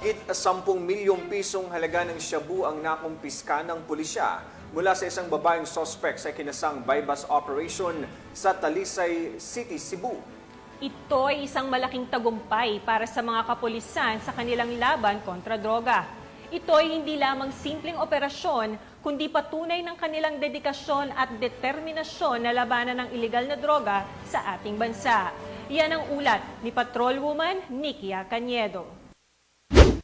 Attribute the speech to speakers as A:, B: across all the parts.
A: Higit 10 milyong pisong halaga ng shabu ang nakumpiska ng pulisya mula sa isang babaeng sospek sa kinasang bypass operation sa Talisay City, Cebu.
B: Ito ay isang malaking tagumpay para sa mga kapulisan sa kanilang laban kontra droga. Ito ay hindi lamang simpleng operasyon, kundi patunay ng kanilang dedikasyon at determinasyon na labanan ng ilegal na droga sa ating bansa. Yan ang ulat ni Patrolwoman Nikia Caniedo.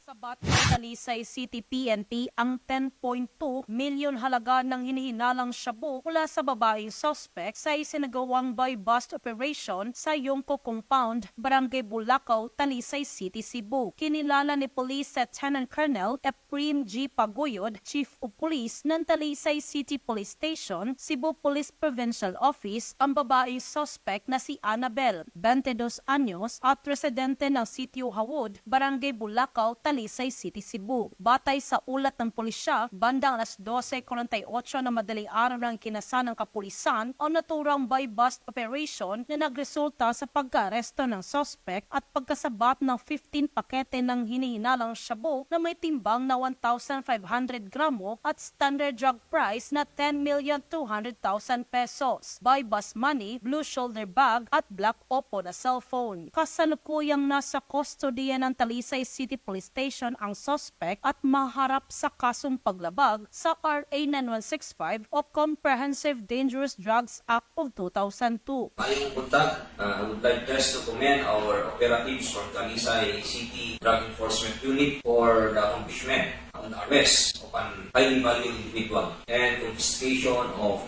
C: Sa Batman Talisay City PNP ang 10.2 milyon halaga ng hinihinalang shabu mula sa babaeng suspect sa isinagawang by bust operation sa Yongko Compound, Barangay Bulacau, Talisay City, Cebu. Kinilala ni Police Lieutenant Colonel Ephraim G. Paguyod, Chief of Police ng Talisay City Police Station, Cebu Police Provincial Office, ang babaeng suspect na si Annabel, 22 anyos at residente ng Sitio Hawod, Barangay Bulacau, Talisay City, Cebu. Batay sa ulat ng pulisya, bandang alas 12.48 na madaling araw ng kinasa ng kapulisan ang naturang by bust operation na nagresulta sa pagka-aresto ng suspect at pagkasabat ng 15 pakete ng hinihinalang shabu na may timbang na 1,500 gramo at standard drug price na 10,200,000 pesos. By bus money, blue shoulder bag at black Oppo na cellphone. Kasalukuyang nasa kustodiya ng Talisay City Police Station ang suspect at maharap sa kasong paglabag sa RA 9165 o Comprehensive Dangerous Drugs Act of 2002.
D: Aling Buntag, uh, I would like just to commend our operatives from Talisay City Drug Enforcement Unit for the accomplishment on the arrest of an highly valued individual and confiscation of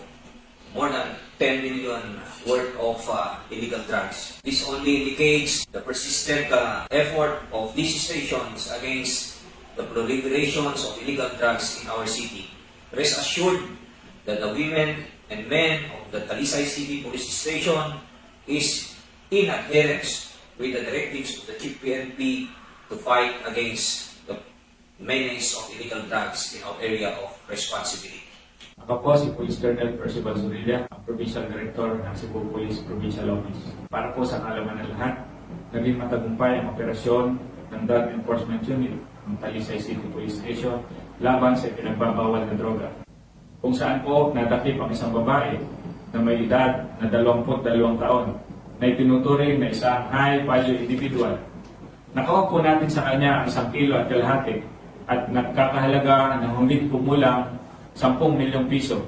D: more than 10 million worth of uh, illegal drugs. This only indicates the persistent uh, effort of these stations against the proliferations of illegal drugs in our city. Rest assured that the women and men of the Talisay City Police Station is in adherence with the directives of the Chief to fight against the menace of illegal drugs in our area of responsibility.
E: Ako po si Police Colonel Percival Zorilla, Provincial Director ng Cebu Police Provincial Office. Para po sa kaalaman ng lahat, naging matagumpay ang operasyon ng Drug Enforcement Unit ng Talisay City Police Station laban sa pinagbabawal na droga. Kung saan po nadakip ang isang babae na may edad na 22 taon na itinuturing na isang high-value individual. Nakuha po natin sa kanya ang isang kilo at kalahati at nagkakahalaga ng humit kumulang 10 milyong piso.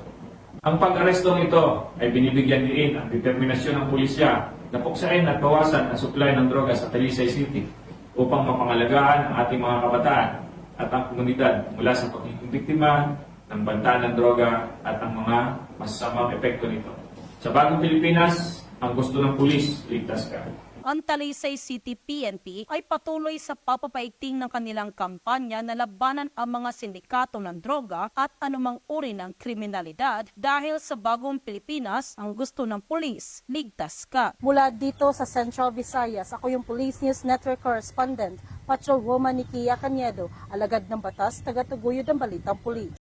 E: Ang pag-arestong ito ay binibigyan din ang determinasyon ng pulisya na puksain at bawasan ang supply ng droga sa Talisay City upang mapangalagaan ang ating mga kabataan at ang komunidad mula sa pagiging biktima ng banta ng droga at ang mga masasamang epekto nito. Sa bagong Pilipinas, ang gusto ng pulis, ligtas ka.
C: Ang Talisay City PNP ay patuloy sa papapaigting ng kanilang kampanya na labanan ang mga sindikato ng droga at anumang uri ng kriminalidad dahil sa bagong Pilipinas ang gusto ng pulis, ligtas ka.
F: Mula dito sa Central Visayas, ako yung Police News Network Correspondent, Patrolwoman Nikia Caniedo, alagad ng batas, tagataguyod ng Balitang Pulis.